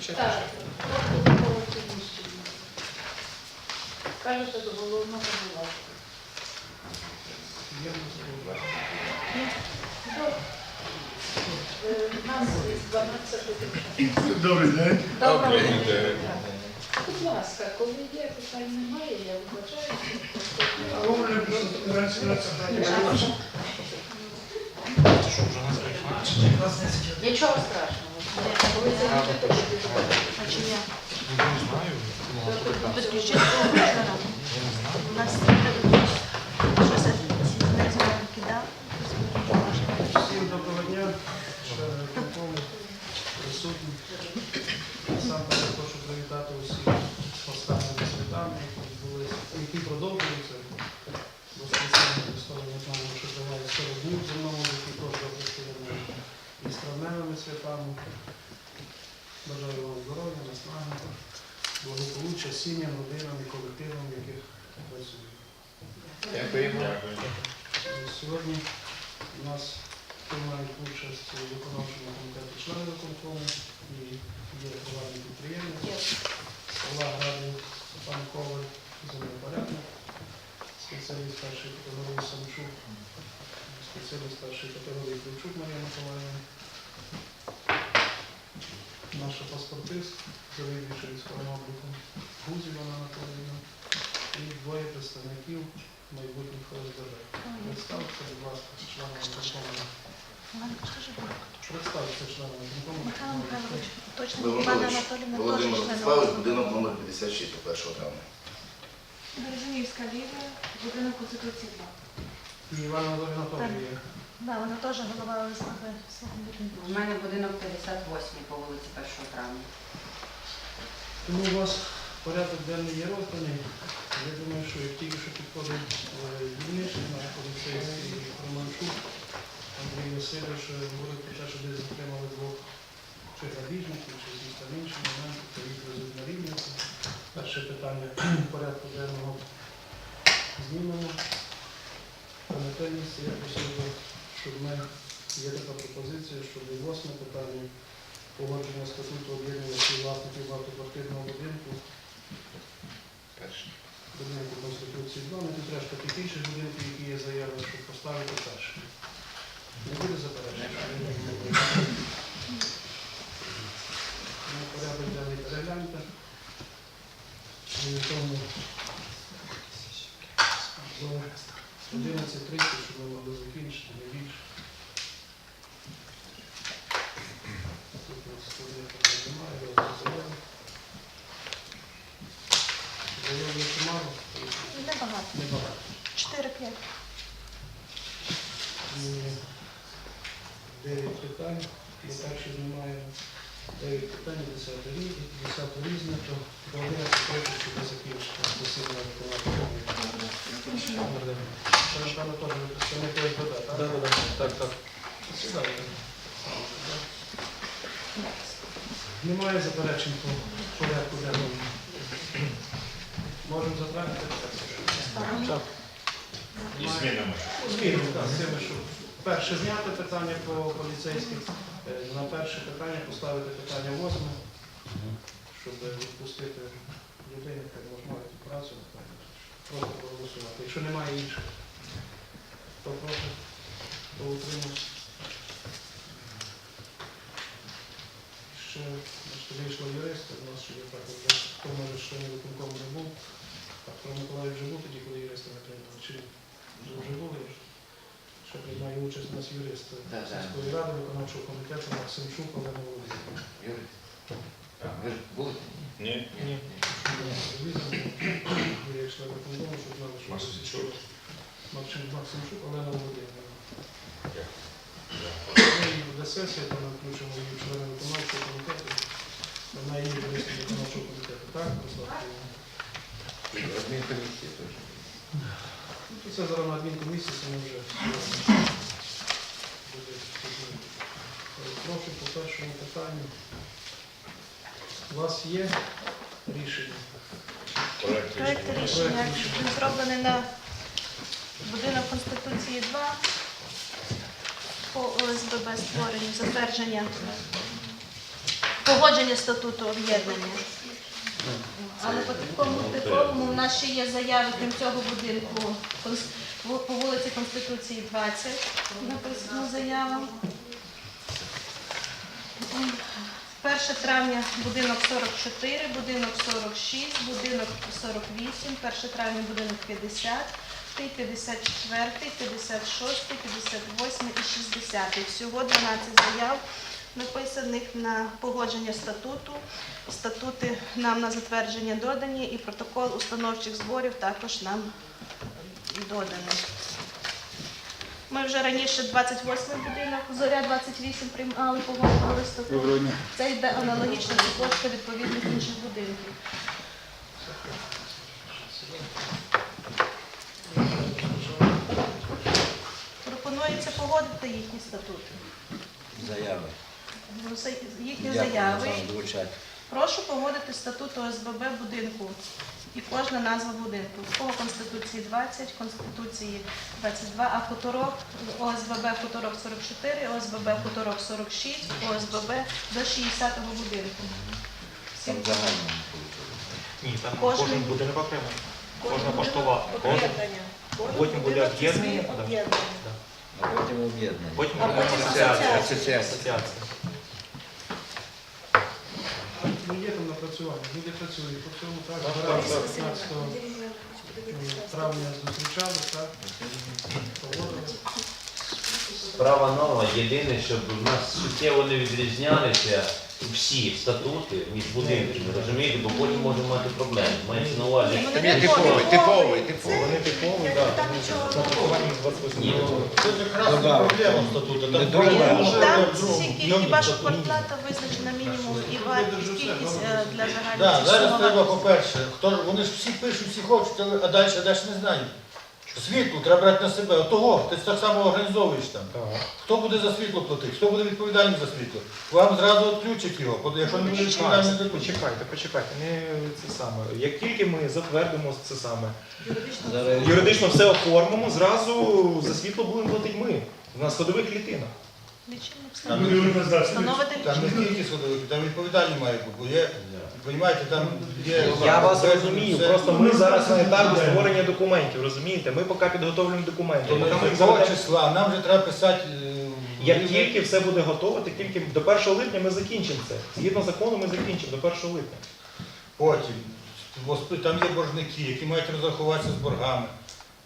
почати Так, вже? додаткове приміщення. Кажете, до головного бухгалтера. Є можливо. Е, У нас з 12 годин. Добрий день. Доброго Добрий дня. день. Будь ласка, коли є питань немає, я вибачаю. А ви мене просто раніше на це Нічого страшного. Ну, не знаю. Можна. У нас щось не знаю, кидав. Всім доброго дня. Члени виконкому, присутні. Насамперед хочу привітати усіх з останніми святами, які відбулися, які продовжуються. Воскресіння Христове одному, що триває 40 днів в земному житті, кожного християнина. І з травневими святами. Бажаю вам здоров'я, наснаги, благополуччя сім'ям, родинам і колективам, в яких працюють. Дякуємо. Сьогодні у нас приймають участь у виконавчому комітеті виконкому і є приватний підприємець, села Гради пан Коваль, землепорядник, спеціаліст першої категорії Самчук, спеціаліст першої категорії Ключук Марія Миколаївна, наша паспортист, завідуюча військовим обліком Гузів Анна і двоє представників майбутніх ОСББ. Представте, будь ласка, членам виконкому. Представте членам виконкому. Михайло Михайлович, точно Івана Анатолійовна Володимир теж Владиславович, ОСББ. будинок номер 56 по 1 травня. Березинівська лінія, будинок Конституції 2. І Івана Анатолійовна теж є. Да, вона теж голова свого будинку. У мене будинок 58 по вулиці 1 травня. Тому у вас порядок денний є розданий. Я думаю, що як тільки що підходить е, наш поліцейський Романчук, Андрій Васильович е, про те, що десь затримали двох чи грабіжників, чи якісь там інші моменти, то їх везуть на рівницю. Перше питання порядку денного знімемо. А на те місце я просив би, щоб ми, є така пропозиція, щоб і восьме питання погодження статуту об'єднання співвласників багатоквартирного будинку, Перший. будинку Конституції 2, не треба таких інших будинків, які є заяви, щоб поставити перше. Не буде заперечень? Ну, порядок денний в тому до 11.30, щоб могли закінчити, не більше. Тут у нас поки немає, я. Заяв чимало, Небагато. небагато. 4-5. Дев'ять питань, ми перші знімаємо дев'ять питань, десяте різне, десяте різне, то до 11 років, щоб ми закінчити засідання виконавчого. Це, теж ви представник так? Так, так. Сідайте. Немає заперечень по порядку денному. Можемо затвердити? Так. І змінами. Змінимо, так, з тими, що перше зняти питання по поліцейських, е, на перше питання поставити питання восьме, щоб відпустити людей, яка може працю, просто проголосувати. Якщо немає інших, то проти, то утримався. Ще вийшло юристи, у нас ще є також, хто може членів виконкому не був, а Петро Миколаїв вже був тоді, коли юристи не прийняли, чи вже були. Ще приймає участь у нас юрист Да, да. сільської ради, виконавчого комітету Максимчук Олена Володимирівна. Юрій, ви ж були? Ні. Ні. Я член виконкому, щоб знали, що Максимчук. Максим Максимчук Олена Володимирівна. Дякую. До сесії там ми включимо її в члени виконавчого комітету. Вона є юристом виконавчого комітету, так? Руслан Київна? Адмінкомісія теж. Ну, Це зараз на адмінкомісії, це ми вже буде пізніше. Прошу по першому питанню. У вас є рішення? Проект Проект рішення. рішення він зроблений на будинок Конституції 2 по ОСББ створенню, затвердження погодження статуту об'єднання. Але по такому типовому в нас ще є заяви, крім цього будинку по вулиці Конституції 20 написано заява. 1 травня будинок 44, будинок 46, будинок 48, 1 травня будинок 50, 54, 56, 58 і 60. Всього 12 заяв написаних на погодження статуту. Статути нам на затвердження додані і протокол установчих зборів також нам доданий. Ми вже раніше 28 будинок, зоря 28 приймали, погоджували статут. Це йде аналогічна цепочка відповідних інших будинків. Пропонується погодити їхні статути. Заяви. Їхні Дякую, заяви. Прошу погодити статут ОСББ будинку і кожна назва будинку. В кого Конституції 20, Конституції 22, а хуторок ОСББ хуторок 44, ОСББ хуторок 46, ОСББ до 60-го будинку. Там Всі загально. Ні, там Кожен- кожен будинок окремо. Кожна поштова. Кожен. Потім буде об'єднання, потім об'єднання. Потім буде асоціація. Асоціація. Асоціація. Ну, напрацювання, люди працюють по всьому так, 15 травня зустрічали, так, погодили. Справа нова. Єдине, щоб у нас суттєво не відрізнялися всі статути між будинками, розумієте, бо потім можемо мати проблеми. Мається на увазі. Там вони є типовий, типовий, типовий. Вони типові, так. там нічого Нарахування з 28 Ні. Це якраз Добавити. проблема статуту. Не Там вже там тільки хіба що квартплата визначена мінімум і вартість, кількість е, для Да, загальної зараз треба, по-перше, хто ж- вони ж всі пишуть, всі хочуть, але- а далі, а далі не знають. Світло треба брати на себе. Отого, ти так само організовуєш там. Так. Хто буде за світло платити? Хто буде відповідальним за світло? Вам зразу відключать його, якщо не буде відповідальним за Почекайте, почекайте, не це саме. Як тільки ми затвердимо це саме, юридично все оформимо, зразу за світло будемо платити ми. У нас ходових клітинок. Там встановити. Встановити Там не лічильник. тільки сходовики, там відповідальні має бути. Бо є, розумієте, там є... Я вас розумію, це- просто ми зараз на етапі створення документів, розумієте? Ми поки підготовлюємо документи. Ми якого заведемо- числа? Нам вже треба писати... е, Як тільки все буде готово, так тільки до 1 липня ми закінчимо це. Згідно закону ми закінчимо до 1 липня. Потім, там є боржники, які мають розрахуватися з боргами.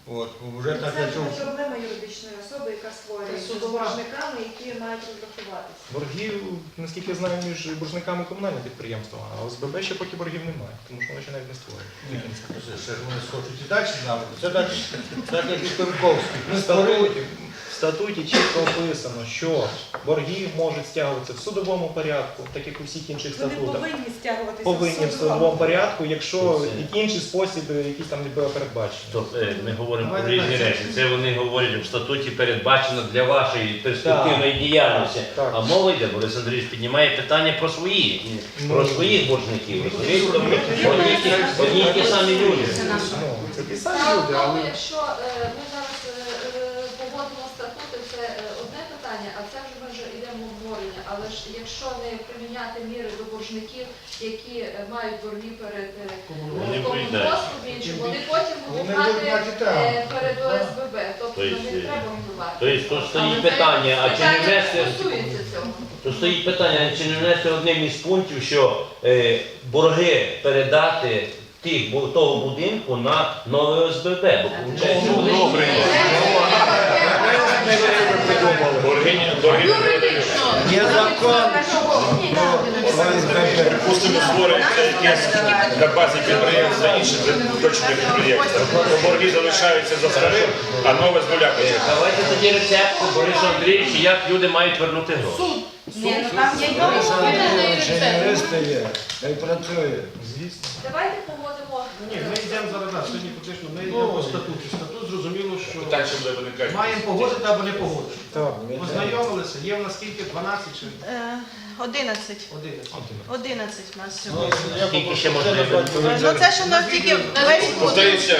От, вже так я чув. Це проблема юридичної особи, яка створює з Судова. боржниками, які мають розрахуватися. Боргів, наскільки я знаю, між боржниками комунальне підприємства, а ОСББ ще поки боргів немає, тому що вони ще навіть не створюють. Ні. Ще ж вони схочуть і далі з нами. Це так, так як і. Ми створили статуті, чітко описано, що борги можуть стягуватися в судовому порядку, так як у всіх інших Вони статутах. повинні стягуватися Повинні в судовому порядку, якщо і інший спосіб, е, там не було передбачений. Тобто е, ми говоримо про різні речі. Це вони говорять в статуті передбачено для вашої перспективної діяльності. Так. А мова йде, Борис Андрійович піднімає питання про своїх, про Ну. своїх боржників. розумієте? Тобто Одні й ті- одні й ті самі люди. Ну, це ті самі Справа в люди, тому, але якщо е, ми зараз е, е, погодимо статути, це е, одне питання, а це вже ми вже йдемо в обговорення. Але ж якщо не приміняти міри до боржників, які е, мають борги перед Вони прийдуть. іншим, вони потім будуть Вони мати будуть мати там. е, перед ОСББ. Тобто не треба впливати. тобто тут стоїть питання, а чи не внести- стосується цього. То стоїть питання, чи не внести одним із пунктів, що е, борги передати тих, бу- того будинку на нове ОСББ, бо виходить, що вони- Борги, борги Є закон. Припустимо, створюється якесь на базі підприємства, інше точне підприємство. Борги залишаються за старим, а нове з нуля починає. Давайте тоді рецепт Борису Андрійовичу, як люди мають вернути гроші. Ні, ну там є Юристи є, хай працює. звісно. Давайте погодимо. Ні, ми йдемо зараз, сьогодні фактично, ми йдемо по статуту. Статут зрозуміло, що Так, що буде виникати. маємо погодити або не погодити. Познайомилися, є в нас скільки? 12 чи Е, 11. 11? 11 у нас Ну, сьогодні. Скільки ще можна? Ну це ж у нас тільки весь Здається,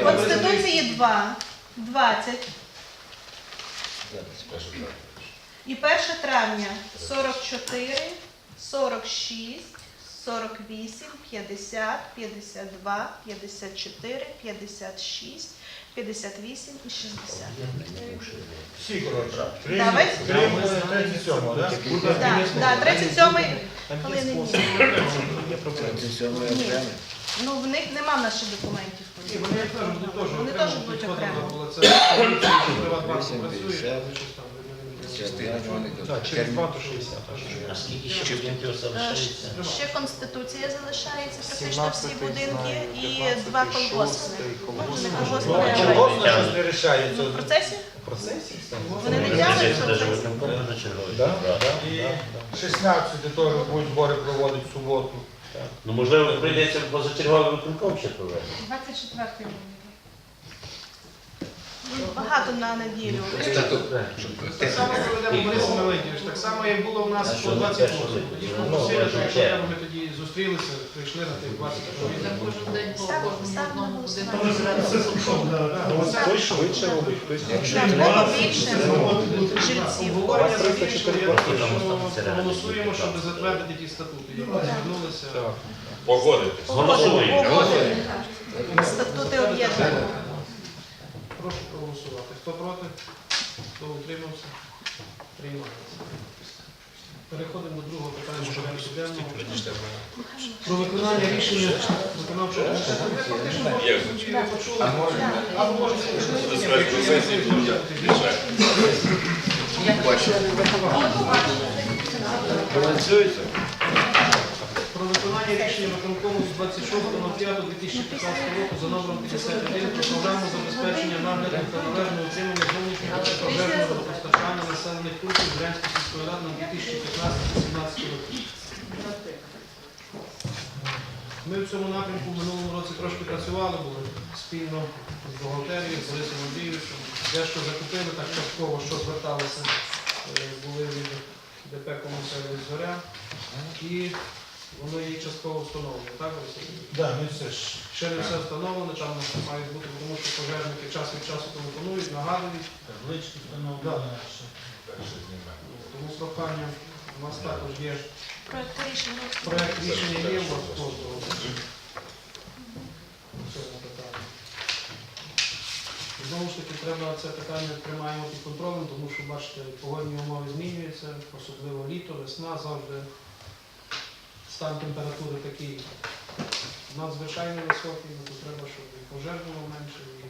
В Конституції 2, 20. І 1 травня 44, 46, 48, 50, 52, 54, 56, 58 і 60. Всі, коротше. Давай. е, 37-го, так? Да, 37 коли не ні. Є проблеми. Ні. Ну, в них нема в нас ще документів. Ні, вони як кажуть, вони теж Вони теж будуть окремо. це Приватбанк працює, щось там Так, через 2 то 60. А скільки ще будинків залишається? Е, Ще конституція залишається, практично 17 всі будинки знаю, і 15, два колгоспи. 6, Може, колгоспи. колгоспи, Ну, а колгоспи щось не рішається. Ну, в процесі В процесі? Вони не на. Да, да, І да, да. 16 теж будуть збори проводити в суботу. Ну, можливо, прийдеться позачерговий виконком ще провести. 24 Ну, Багато на неділю. Так само проведемо Борис Меледійович, так само як було у нас по що на 28. Тоді липня? Ну, що якщо ми тоді зустрілися, прийшли на тих 20 чоловік. Кожен день по Ставимо кожному ставимо на одному голосування. Ну, Хтось швидше робить, хтось треба, більше жильців. Вас 304 що там голосуємо, щоб затвердити ті статути. Звернулися. Погодити. Голосуємо. Статути об'єднання. Прошу проголосувати. Хто проти? Хто утримався? Приймається. Переходимо до другого питання порядку денного. Про виконання рішення виконавчого комітету. Фактично не почули. Або? Про виконання рішення виконкому з 26.05.2015 року за номером 51 про програму нагляду та належного утримання зовнішнього водопостачання населених пунктів Брянської сільської ради на 2015-2017 роки. Ми в цьому напрямку в минулому році трошки працювали, були спільно з бухгалтерією, з Борисом Андрійовичем. Дещо закупили, так частково, що зверталися, е, були від ДП «Комунсервіс Зоря». І воно є частково встановлено, так, Борис Андрійович? Да, все ж. Ще не все встановлено, там мають бути, тому що пожежники час від часу телефонують, нагадують. Таблички встановлені. Тому з прохання у нас також є Проект рішення. проект рішення є у вас кожного. Знову ж таки, треба це питання тримаємо під контролем, тому що, бачите, погодні умови змінюються, особливо літо, весна, завжди стан температури такий надзвичайно високий, ну, то треба, щоб і було менше, і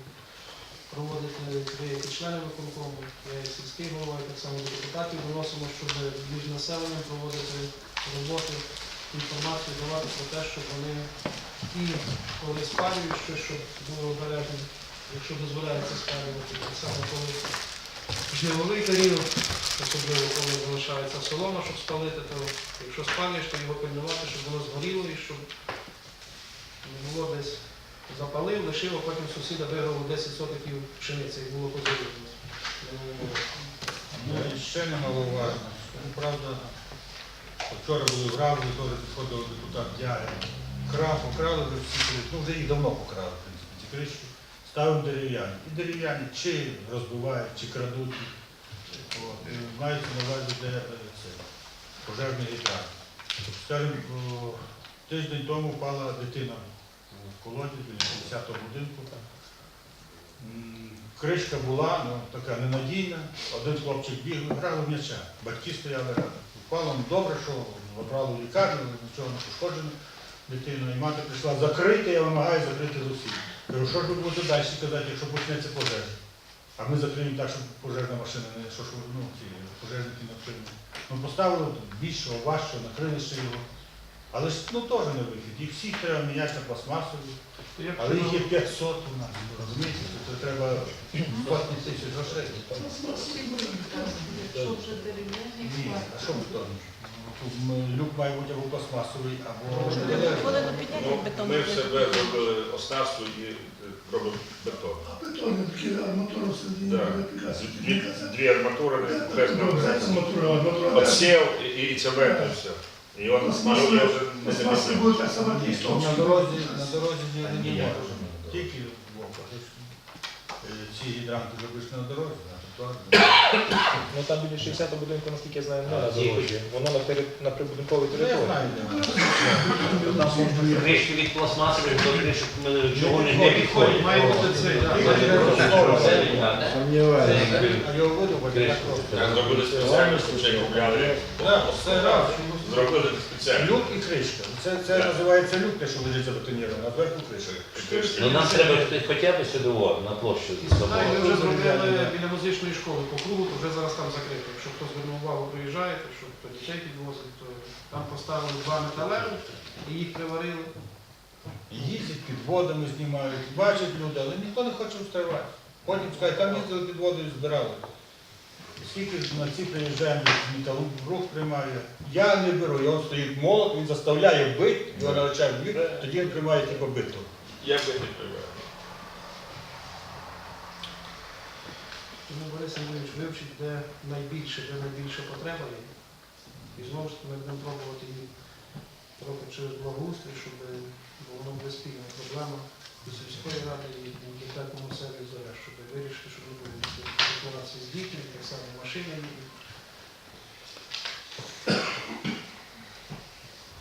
проводити деякі члени виконкому, я як сільський голова, і так само депутатів виносимо, щоб між населенням проводити роботи, інформацію давати про те, щоб вони і коли спалюють щось, щоб були обережні, якщо дозволяється спалювати, так само коли жнивовий період, особливо коли залишається солома, щоб спалити, то якщо спалюєш, то його пильнувати, щоб воно згоріло і щоб не було десь запалив, лишив, а потім сусіда виграв 10 сотиків пшениці, і було позорівно. Ну і ще немаловажно. Ну, правда, вчора були в Равлі, теж підходив депутат Дягин. Крав, покрали вже всі. Ну вже їх давно покрали, в принципі, ці кришки. Ставимо дерев'яні. І дерев'яні чи розбивають, чи крадуть. От. І Мається на увазі, де е, це, пожежний гідрат. Скажімо, тиждень тому впала дитина в колоді біля 50-го будинку. Кришка була ну, така ненадійна, один хлопчик біг, грали в м'яча, батьки стояли рядом. Впало ну, добре, що забрали в лікарню, нічого не пошкоджено дитину. І мати прийшла закрити, я вимагаю закрити з усіх. Кажу, що ж ви будете далі казати, якщо почнеться пожежа? А ми закриємо так, щоб пожежна машина не що ж ви, ну, ці пожежники не отримали. Ми поставили більшого, важчого, накрили ще його. Але ж ну теж не вихід. Їх всіх треба міняти на пластмасові. Але їх є 500 у нас, розумієте? Це треба сотні тисяч грошей. Якщо вже дерев'яні, Ні, а що ми- Люк має бути або пластмасовий, або... Вони підняти бетон. Ми в себе зробили оснастку і е, робимо бетон. А Бетон, такі арматура всередині Да. Дві, дві арматури без. Отсів і, і цемент і все. І він малює вже не буде дійсно. на дорозі, на дорозі не, не можемо. Тільки в оках. Ці гідранти зробиш на дорозі. Ну там біля 60 будинку, наскільки я знаю, не на дорозі. Воно на, тери- на прибудинковій Я території. знаю. Кришки від пластмасових до кришок ми чого не не підходять. Має бути цей, так. А його просто. Зробили спеціально, щоб купляли. Так, все раз. Зробили спеціально. Люк і кришка. Це, це називається люк, те, що лежить забетоніровано, а зверху кришка. Ну нам треба хоча б сюди о, на площу. І знаю, ми вже зробили біля музичної школи по кругу, то вже зараз там закрито. Якщо хтось звернув увагу, приїжджаєте, щоб хто дітей підвозить, то там поставили два металевих і їх приварили. Їздять під водами, знімають, бачать люди, але ніхто не хоче вставати. Потім скажуть, там їздили під водою, збирали. Скільки ж на ці приїжджаємо, металобрух приймає. Я не беру, його стоїть молот, він заставляє бити, його навчають бити, тоді він приймає типу битого. Я би не прибрав. Тому Борис Андрійович вивчить, де найбільше, де найбільша потреба є. І знову ж таки ми будемо пробувати її трохи через благоустрій, щоб воно буде спільна проблема і сільської ради, і бюджетному зоря, щоб вирішити, щоб не було декларації з дітьми, так само їдуть.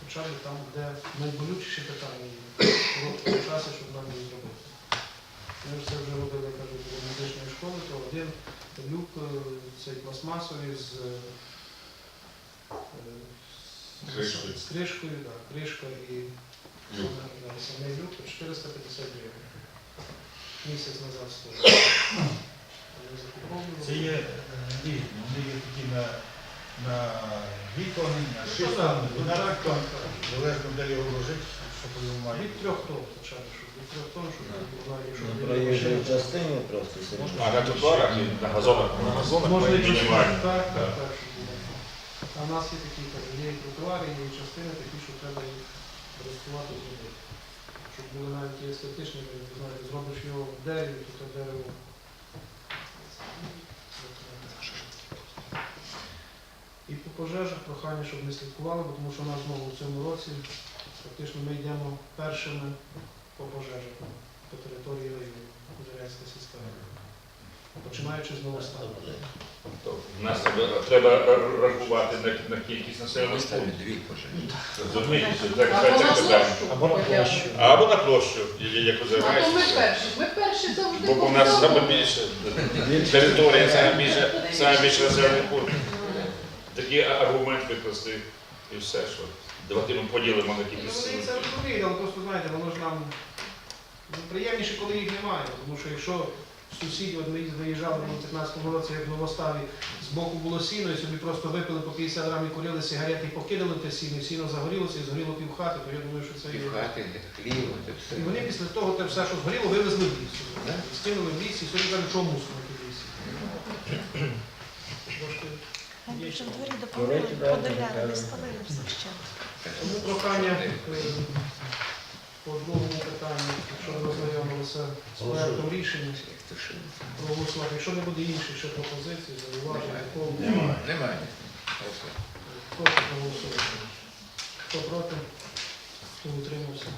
Хоча б там, де найболючіші питання в короткому щоб нам їх зробити. Ми ж це вже робили, я кажу, біля музичної школи, то один люк, е, цей пластмасовий з, е, з- Кришкою. так, кришка і да, самий люк, то 450 гривень. Місяць назад стоїть. Це є е, різні, вони є такі на, на дві тонни, на шість так, тонн, так, 12 тонн, так, так. залежно де його вложити, щоб його має. Від трьох тонн хоча б, щоб від трьох тонн, щоб була, якщо На машина. частине просто сидит. А на тротуарах і на газонах. На газонах Можна і мінімально. так, так, Так. так, щоб було. А в нас є такі, кажу, є і тротуари, є і частини такі, що треба їх користувати зробити. Щоб були навіть і естетичні, знаєте, зробиш його в дереві, то те дерево. І по пожежах прохання, щоб не слідкували, тому що у нас знову в цьому році фактично ми йдемо першими по пожежах по території району, Кузерянська сільська рада. Починаючи з Новостану. То в нас треба, треба рахувати на, на кількість населених пунктів. дві. Розумієте, так Або на площу. Або на площу. Або на площу, я- як А то ми перші. Ми перші завжди Бо у нас саме більше територія, саме більше, саме більше населених пунктів. Такий аргумент викласти і все, що давайте ми поділимо на Ну, кількість. Вони це розуміють, але просто знаєте, воно ж нам приємніше, коли їх немає. Тому що якщо сусіди, от ми виїжджали в 15 році, як в Новоставі, з боку було сіно, і собі просто випили по 50 грамів, курили сигарети і покидали те сіно, і сіно загорілося і згоріло півхати, то я думаю, що це є. Хати, хліба, це все. І вони після того те все, що згоріло, вивезли в ліс. Скинули в ліс і сьогодні кажуть, що мусимо в лісі. Допомогли, не спалили все ще. Тому прохання е, по другому питанню, якщо ви ознайомилися з проектом рішення, проголосувати. Якщо не буде інших ще пропозицій, зауважень, такого Немає. Немає. прошу проголосувати. Хто проти, хто утримався.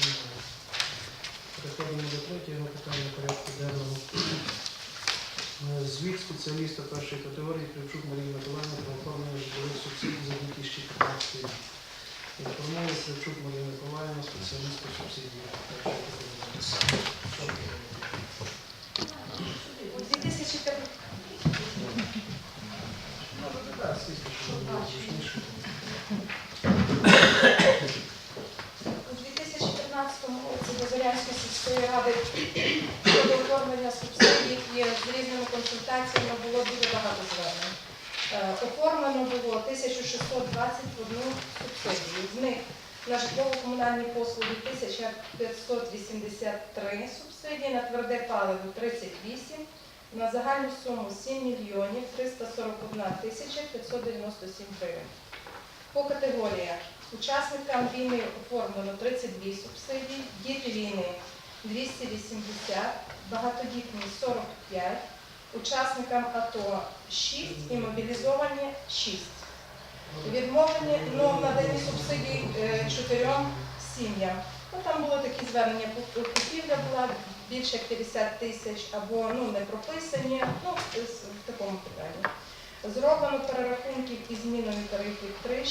Немає. Переходимо до третього питання порядку денного. Е, Звіт спеціаліста першої категорії Кривчук Марії Миколаївни про оформлення житлових субсидій за 2015 рік. Інформує Кривчук Марія Миколаївна, спеціаліст по субсидіях першої категорії. У 2015 Може, так, сісти, щоб було зручніше. У 2015 році до Зорянської сільської ради щодо оформлення субсидій і з різними консультаціями було дуже багато звернень. Е, Оформлено було 1621 субсидію. З них на житлово-комунальні послуги 1583 субсидії, на тверде паливо 38, на загальну суму 7 мільйонів 341 тисяча 597 гривень. По категоріях учасникам війни оформлено 32 субсидії, діти війни 280, багатодітні 45, учасникам АТО 6 і мобілізовані 6. Відмовлені ну, в наданні субсидій е, чотирьом сім'ям. Ну, там було такі звернення, купівля була більше як 50 тисяч або ну, не прописані, ну, в такому питанні. Зроблено перерахунків і зміною тарифів 3,